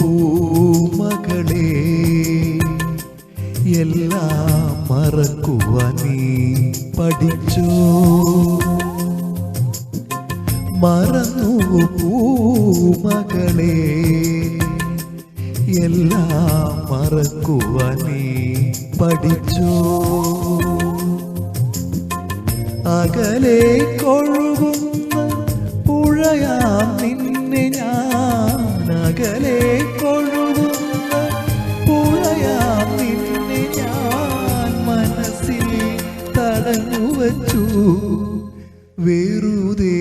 പൂമകളെ? എല്ലാം മറക്കുവാൻ നീ പഠിച്ചോ? മറന്നു പൂമകളെ? എല്ലാം മറക്കുവാൻ നീ പഠിച്ചോ? അകലെ കൊഴുകുന്ന പുഴയാ നിന്നെ ഞാൻ അകലെ കൊഴുകുന്ന പുഴയാം നിന്നെ ഞാൻ മനസ്സിൽ തടഞ്ഞുവച്ചു. വേറുതേ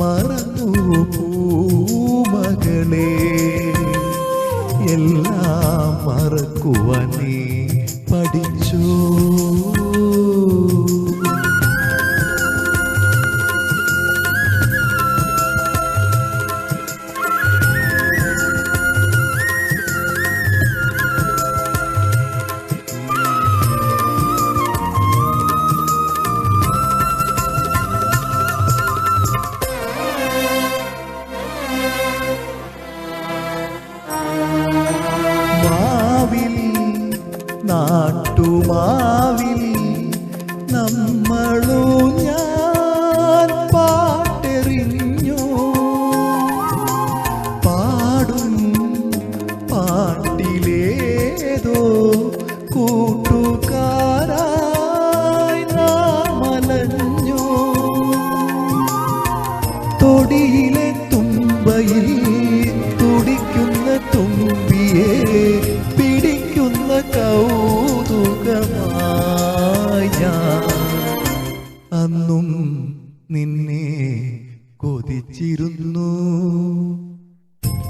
മറന്നു പൂമകളെ എല്ലാം മറക്കുവാൻ ना കൊതിച്ചിരുന്നു.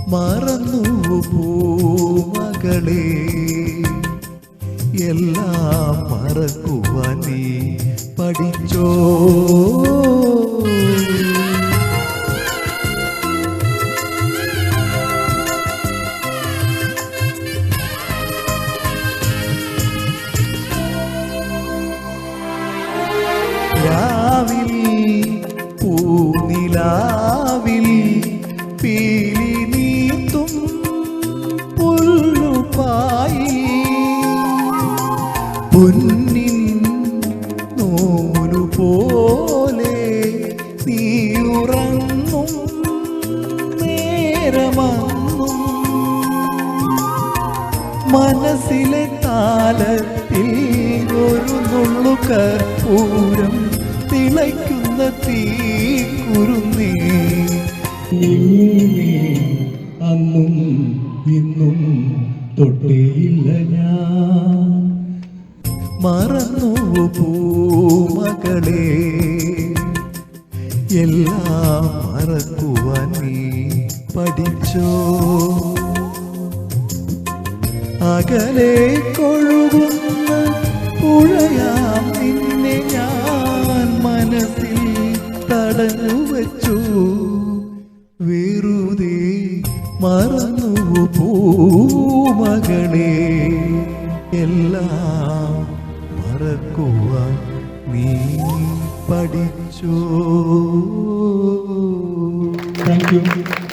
മറന്നു പൂമകളെ എല്ലാം മറക്കുവാൻ നീ പഠിച്ചോ. മനസ്സിലെ താലത്തിൽ ഒരു നുള്ളു കർപ്പൂരം തിളയ്ക്കുന്ന തീ കുരുന്നേ അന്നും ഇന്നും തൊട്ടേയില്ല ഞാൻ. മറന്നു പൂമകളെ? എല്ലാം മറക്കുവാൻ നീ പഠിച്ചോ? അകലെ കൊഴുകുന്ന പുഴയാം നിന്നെ ഞാൻ മനസ്സിൽ തടഞ്ഞു വച്ചു വെറുതെ മറന്നു പൂമകളെ? എല്ലാം മറക്കുവാൻ നീ പഠിച്ചോ. Thank you